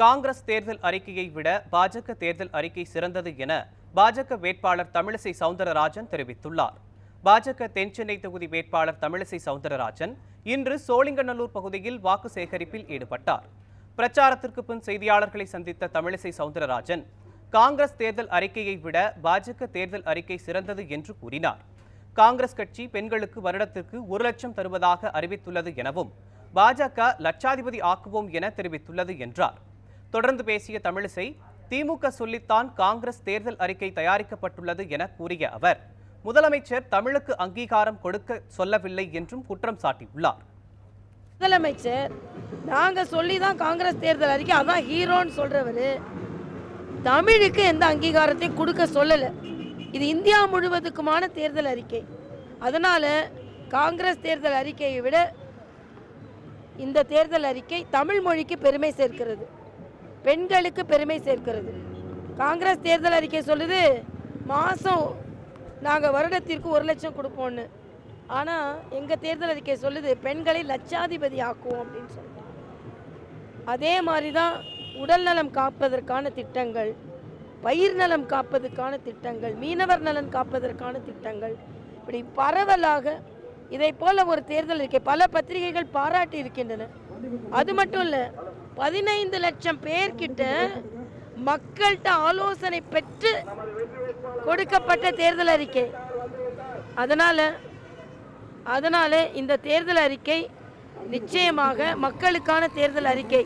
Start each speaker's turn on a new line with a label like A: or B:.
A: காங்கிரஸ் தேர்தல் அறிக்கையை விட பாஜக தேர்தல் அறிக்கை சிறந்தது என பாஜக வேட்பாளர் தமிழிசை சவுந்தரராஜன் தெரிவித்துள்ளார். பாஜக தென்சென்னை தொகுதி வேட்பாளர் தமிழிசை சவுந்தரராஜன் இன்று சோழிங்கநல்லூர் பகுதியில் வாக்கு சேகரிப்பில் ஈடுபட்டார். பிரச்சாரத்திற்கு பின் செய்தியாளர்களை சந்தித்த தமிழிசை சவுந்தரராஜன் காங்கிரஸ் தேர்தல் அறிக்கையை விட பாஜக தேர்தல் அறிக்கை சிறந்தது என்று கூறினார். காங்கிரஸ் கட்சி பெண்களுக்கு வருடத்திற்கு ஒரு லட்சம் தருவதாக அறிவித்துள்ளது எனவும் பாஜக லட்சாதிபதி ஆக்குவோம் என தெரிவித்துள்ளது என்றார். தொடர்ந்து பேசிய தமிழிசை திமுக சொல்லித்தான் காங்கிரஸ் தேர்தல் அறிக்கை தயாரிக்கப்பட்டுள்ளது என கூறிய அவர் முதலமைச்சர் தமிழுக்கு அங்கீகாரம் கொடுக்க சொல்லவில்லை என்றும் குற்றம் சாட்டியுள்ளார்.
B: முதலமைச்சர் நாங்கள் சொல்லி தான் காங்கிரஸ் தேர்தல் அறிக்கை அதான் ஹீரோன்னு சொல்றவர் தமிழுக்கு எந்த அங்கீகாரத்தையும் கொடுக்க சொல்லலை. இது இந்தியா முழுவதுக்குமான தேர்தல் அறிக்கை. அதனால காங்கிரஸ் தேர்தல் அறிக்கையை விட இந்த தேர்தல் அறிக்கை தமிழ் மொழிக்கு பெருமை சேர்க்கிறது. பெண்களுக்கு பெருமை சேர்க்கிறது. காங்கிரஸ் தேர்தல் அறிக்கை சொல்லுது மாதம் நாங்கள் வருடத்திற்கு ஒரு லட்சம் கொடுப்போம்னு. ஆனால் எங்கள் தேர்தல் அறிக்கை சொல்லுது பெண்களை லட்சாதிபதி ஆக்குவோம் அப்படின்னு சொல்லுவோம் அதே மாதிரி தான் உடல் நலம் காப்பதற்கான திட்டங்கள் பயிர் நலம் காப்பதற்கான திட்டங்கள் மீனவர் நலன் காப்பதற்கான திட்டங்கள். இப்படி பரவலாக இதை போல ஒரு தேர்தல் இருக்கே பல பத்திரிகைகள் பாராட்டி இருக்கின்றன. அது மட்டும் இல்லை பதினைந்து லட்சம் பேர்கிட்ட மக்கள்கிட்ட ஆலோசனை பெற்று கொடுக்கப்பட்ட தேர்தல் அறிக்கை. அதனால் அதனால் இந்த தேர்தல் அறிக்கை நிச்சயமாக மக்களுக்கான தேர்தல் அறிக்கை.